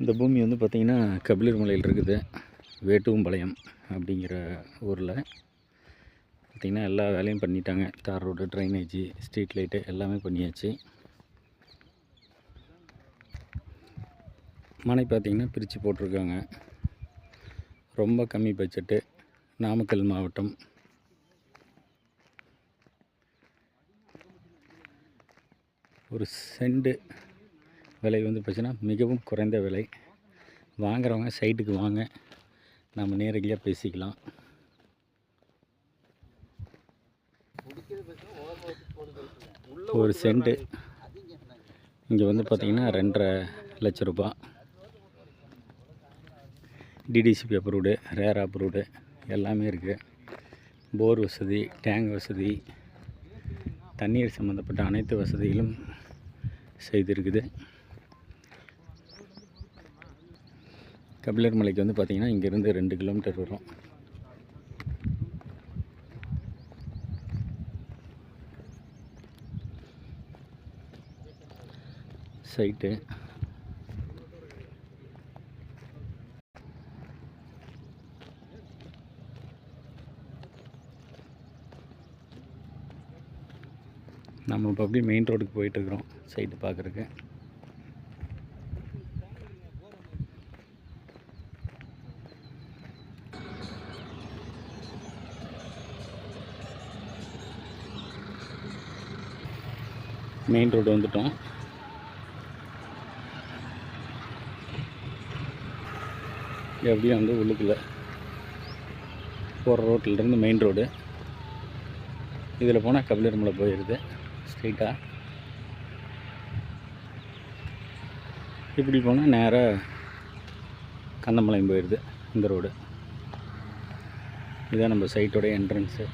இந்த பூமி வந்து பார்த்திங்கன்னா கபிலர் மலையில் இருக்குது. வேட்டுவம்பாளையம் அப்படிங்கிற ஊரில். பார்த்திங்கன்னா எல்லா வேலையும் பண்ணிட்டாங்க. தார் ரோடு ட்ரைனேஜு ஸ்ட்ரீட் லைட்டு எல்லாமே பண்ணியாச்சு. மனை பார்த்திங்கன்னா பிரித்து போட்டிருக்காங்க. ரொம்ப கம்மி பட்ஜெட்டு. நாமக்கல் மாவட்டம். ஒரு செண்டு விலை வந்து பார்த்திங்கன்னா மிகவும் குறைந்த விலை. வாங்குறவங்க சைட்டுக்கு வாங்க. நம்ம நேரடியாக பேசிக்கலாம். ஒரு சென்ட்டு இங்கே வந்து பார்த்திங்கன்னா ரெண்டரை லட்ச ரூபா. டிடிசிபி அப்ரூவ்டு ரேர் அப்ரூவ்டு எல்லாமே இருக்குது போர் வசதி டேங்க் வசதி தண்ணீர் சம்மந்தப்பட்ட அனைத்து வசதிகளும் செய்திருக்குது. கபிலர் மலைக்கு வந்து பார்த்திங்கன்னா இங்கேருந்து ரெண்டு கிலோமீட்டர் வரும் சைட்டு. நம்ம இப்போ அப்படியே மெயின் ரோடுக்கு போயிட்டுருக்குறோம் சைட்டு பார்க்குறக்கு மெயின் ரோடு வந்துட்டோம். எப்படியும் வந்து உள்ளுக்குள்ளே போகிற ரோட்டிலேருந்து மெயின் ரோடு இதில் போனால் கபிலர் மலை போயிடுது ஸ்ட்ரெயிட்டாக இப்படி போனால் நேராக கந்தமலையம் போயிடுது இந்த ரோடு இதுதான் நம்ம சைட்டோடைய என்ட்ரன்ஸு